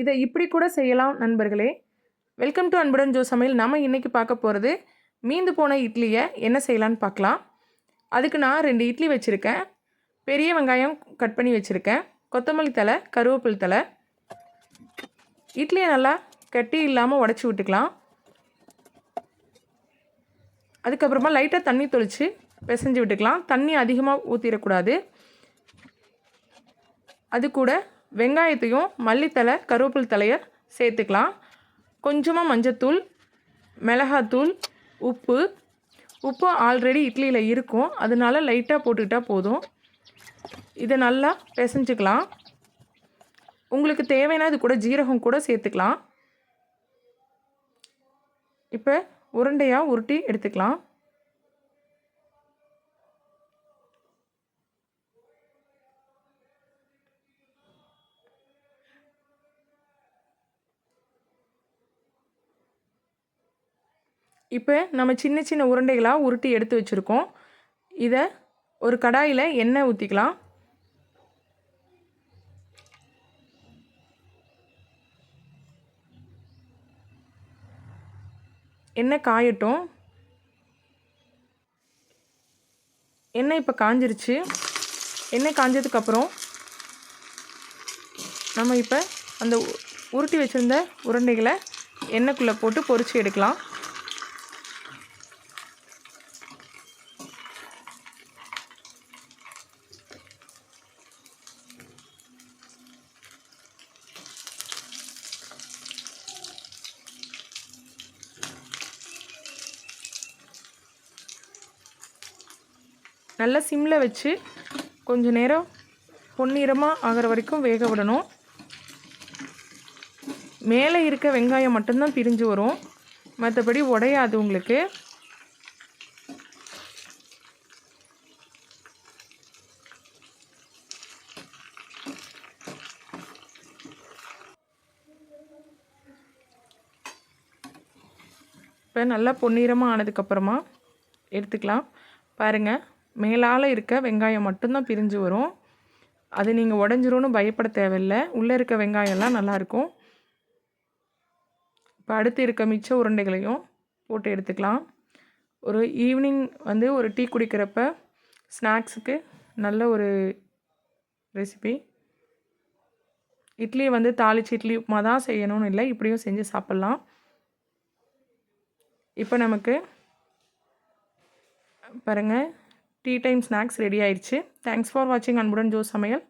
இதை இப்படி கூட செய்யலாம் நண்பர்களே. வெல்கம் டு அன்புடன் ஜோ சமையல். நம்ம இன்றைக்கி பார்க்க போகிறது மீந்து போன இட்லியை என்ன செய்யலான்னு பார்க்கலாம். அதுக்கு நான் ரெண்டு இட்லி வச்சுருக்கேன். பெரிய வெங்காயம் கட் பண்ணி வச்சுருக்கேன். கொத்தமல்லி தலை கருவேப்பில் தலை இட்லியை நல்லா கட்டி இல்லாமல் உடச்சி விட்டுக்கலாம். அதுக்கப்புறமா லைட்டாக தண்ணி தொளித்து பிசைஞ்சு விட்டுக்கலாம். தண்ணி அதிகமாக ஊற்றிடக்கூடாது அது கூட வெங்காயத்தையும் மல்லித்தலை கருவேப்பில் தலையை சேர்த்துக்கலாம். கொஞ்சமாக மஞ்சத்தூள் மிளகாத்தூள் உப்பு. உப்பு ஆல்ரெடி இட்லியில் இருக்கும். அதனால லைட்டாக போட்டுக்கிட்டால் போதும். இதை நல்லா பிசைஞ்சுக்கலாம். உங்களுக்கு தேவைன்னா இது கூட ஜீரகம் கூட சேர்த்துக்கலாம். இப்போ உருண்டையாக உருட்டி எடுத்துக்கலாம். இப்போ நம்ம சின்ன சின்ன உருண்டைகளாக உருட்டி எடுத்து வச்சுருக்கோம். இதை ஒரு கடாயில் எண்ணெய் ஊற்றிக்கலாம் எண்ணெய் காயட்டும். எண்ணெய் இப்போ காஞ்சிருச்சு. எண்ணெய் காஞ்சதுக்கப்புறம் நம்ம இப்போ அந்த உருட்டி வச்சுருந்த உருண்டைகளை எண்ணெய்க்குள்ளே போட்டு பொறிச்சு எடுக்கலாம். நல்லா சிம்மில் வச்சு கொஞ்சம் நேரம் பொன்னிறமாக ஆகிற வரைக்கும் வேக விடணும். மேலே இருக்க வெங்காயம் மட்டும்தான் பிரிஞ்சு வரும். மற்றபடி உடையாது உங்களுக்கு. இப்போ நல்லா பொன்னிறமாக ஆனதுக்கப்புறமா எடுத்துக்கலாம். பாருங்கள் மேலால் இருக்க வெங்காயம் மட்டும்தான் பிரிஞ்சு வரும். அது நீங்கள் உடஞ்சிரும்னு பயப்பட தேவையில்லை. உள்ளே இருக்க வெங்காயம்லாம் நல்லாயிருக்கும் இப்போ அடுத்து இருக்க மிச்ச உருண்டைகளையும் போட்டு எடுத்துக்கலாம். ஒரு ஈவினிங் வந்து ஒரு டீ குடிக்கிறப்ப ஸ்நாக்ஸுக்கு நல்ல ஒரு ரெசிபி. இட்லி வந்து தாளிச்சு இட்லி உப்புமா தான் செய்யணும்னு இல்லை இப்படியும் செஞ்சு சாப்பிட்லாம். இப்போ நமக்கு பாருங்கள் டீ டைம் ஸ்நாக்ஸ் ரெடி ஆயிடுச்சு. தேங்க்ஸ் ஃபார் வாட்சிங் அன்புடன் ஜோஸ் சமையல்.